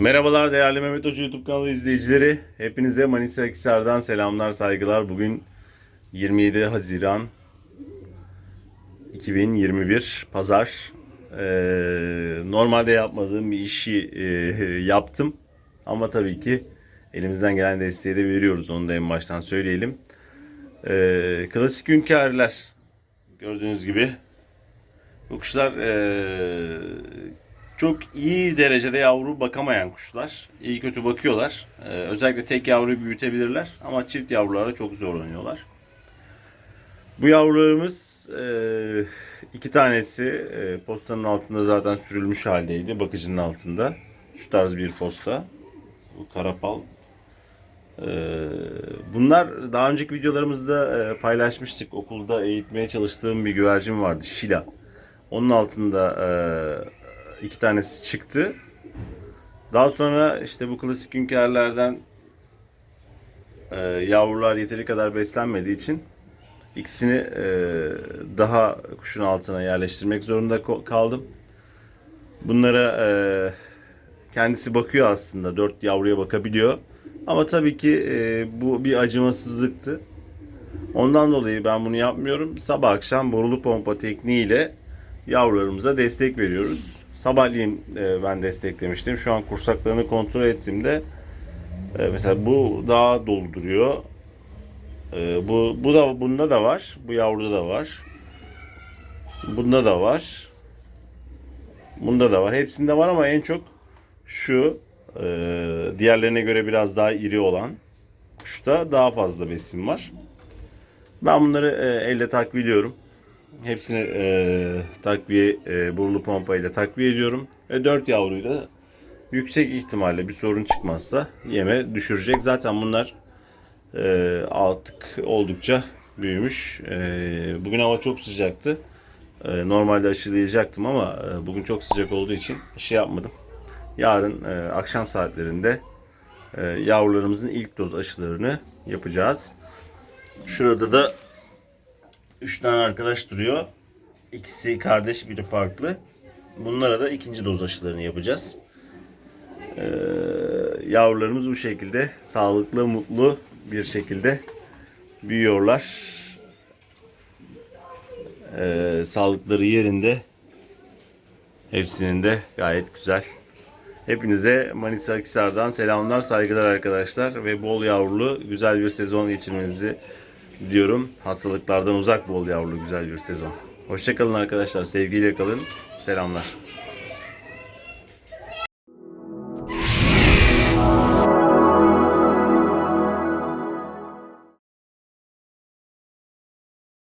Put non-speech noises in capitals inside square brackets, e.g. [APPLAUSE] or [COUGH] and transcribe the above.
Merhabalar değerli Mehmet Hoca YouTube kanalı izleyicileri. Hepinize Manisa Akhisar'dan selamlar, saygılar. Bugün 27 Haziran 2021 Pazar. Ee, normalde yapmadığım bir işi e, [LAUGHS] yaptım. Ama tabii ki elimizden gelen desteği de veriyoruz. Onu da en baştan söyleyelim. Ee, klasik hünkârlar gördüğünüz gibi bu kuşlar eee, çok iyi derecede yavru bakamayan kuşlar. İyi kötü bakıyorlar. Eee, özellikle tek yavruyu büyütebilirler ama çift yavrulara çok zorlanıyorlar. Bu yavrularımız eee, iki tanesi eee, postanın altında zaten sürülmüş haldeydi. Bakıcının altında. Şu tarz bir posta. Bu karapal. Eee, Bunlar daha önceki videolarımızda eee, paylaşmıştık. Okulda eğitmeye çalıştığım bir güvercin vardı. Şila. Onun altında eee, iki tanesi çıktı. Daha sonra işte bu klasik hünkârlardan eee, yavrular yeteri kadar beslenmediği için ikisini eee, daha kuşun altına yerleştirmek zorunda kaldım. Bunlara eee, kendisi bakıyor aslında. Dört yavruya bakabiliyor. Ama tabii ki eee, bu bir acımasızlıktı. Ondan dolayı ben bunu yapmıyorum. Sabah akşam borulu pompa tekniğiyle yavrularımıza destek veriyoruz. Sabahleyin e, ben desteklemiştim. Şu an kursaklarını kontrol ettiğimde e, mesela bu daha dolu duruyor. E, bu bu da bunda da var. Bu yavruda da var. Bunda da var. Bunda da var. Hepsinde var ama en çok şu e, diğerlerine göre biraz daha iri olan kuşta daha fazla besin var. Ben bunları e, elle takviyeliyorum. Hepsini e, takviye e, burulu pompa ile takviye ediyorum. Ve 4 yavruyu da yüksek ihtimalle bir sorun çıkmazsa yeme düşürecek. Zaten bunlar e, artık oldukça büyümüş. E, bugün hava çok sıcaktı. E, normalde aşılayacaktım ama e, bugün çok sıcak olduğu için şey yapmadım. Yarın e, akşam saatlerinde e, yavrularımızın ilk doz aşılarını yapacağız. Şurada da 3 tane arkadaş duruyor. İkisi kardeş, biri farklı. Bunlara da ikinci doz aşılarını yapacağız. Ee, yavrularımız bu şekilde sağlıklı, mutlu bir şekilde büyüyorlar. Ee, sağlıkları yerinde. Hepsinin de gayet güzel. Hepinize Manisa Akhisar'dan selamlar, saygılar arkadaşlar ve bol yavrulu güzel bir sezon geçirmenizi diliyorum. Hastalıklardan uzak bol yavrulu güzel bir sezon. Hoşçakalın arkadaşlar, sevgiyle kalın, selamlar.